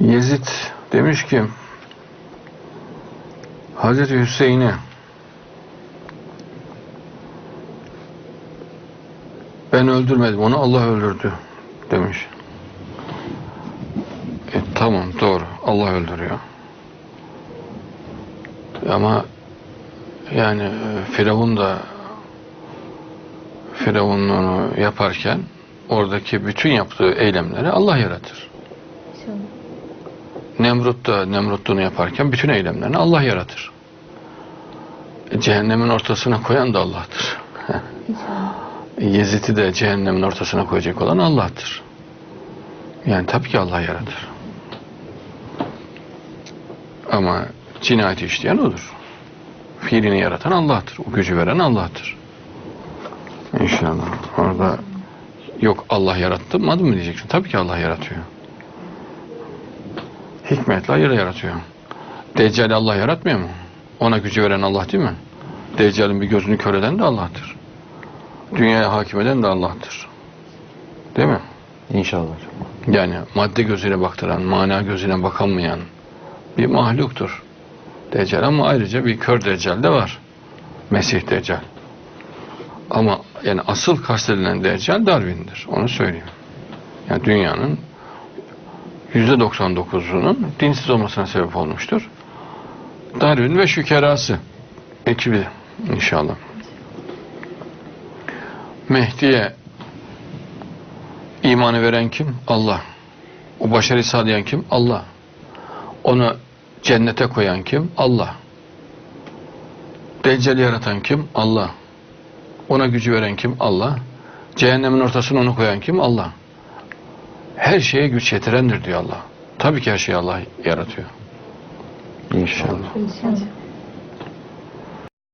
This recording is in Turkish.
Yezid demiş ki Hazreti Hüseyin'i ben öldürmedim onu Allah öldürdü demiş. E, tamam doğru Allah öldürüyor. Ama yani e, Firavun da Firavunluğunu yaparken oradaki bütün yaptığı eylemleri Allah yaratır. Nemrut da Nemrutluğunu yaparken bütün eylemlerini Allah yaratır. Cehennemin ortasına koyan da Allah'tır. Yezid'i de cehennemin ortasına koyacak olan Allah'tır. Yani tabii ki Allah yaratır. Ama cinayeti işleyen odur. Fiilini yaratan Allah'tır. O gücü veren Allah'tır. İnşallah. Orada yok Allah yarattı mı diyeceksin. Tabii ki Allah yaratıyor. Hikmetle hayır yaratıyor. Deccal'i Allah yaratmıyor mu? Ona gücü veren Allah değil mi? Deccal'in bir gözünü kör eden de Allah'tır. Dünyaya hakim eden de Allah'tır. Değil mi? İnşallah. Yani madde gözüyle baktıran, mana gözüyle bakamayan bir mahluktur. Deccal ama ayrıca bir kör deccal de var. Mesih deccal. Ama yani asıl kastedilen deccal Darwin'dir. Onu söyleyeyim. Yani dünyanın %99'unun dinsiz olmasına sebep olmuştur. Darwin ve şükerası ekibi inşallah. Mehdi'ye imanı veren kim? Allah. O başarıyı sağlayan kim? Allah. Onu cennete koyan kim? Allah. Deccal'i yaratan kim? Allah. Ona gücü veren kim? Allah. Cehennemin ortasına onu koyan kim? Allah. Her şeye güç yetirendir diyor Allah. Tabii ki her şeyi Allah yaratıyor. İnşallah. İnşallah.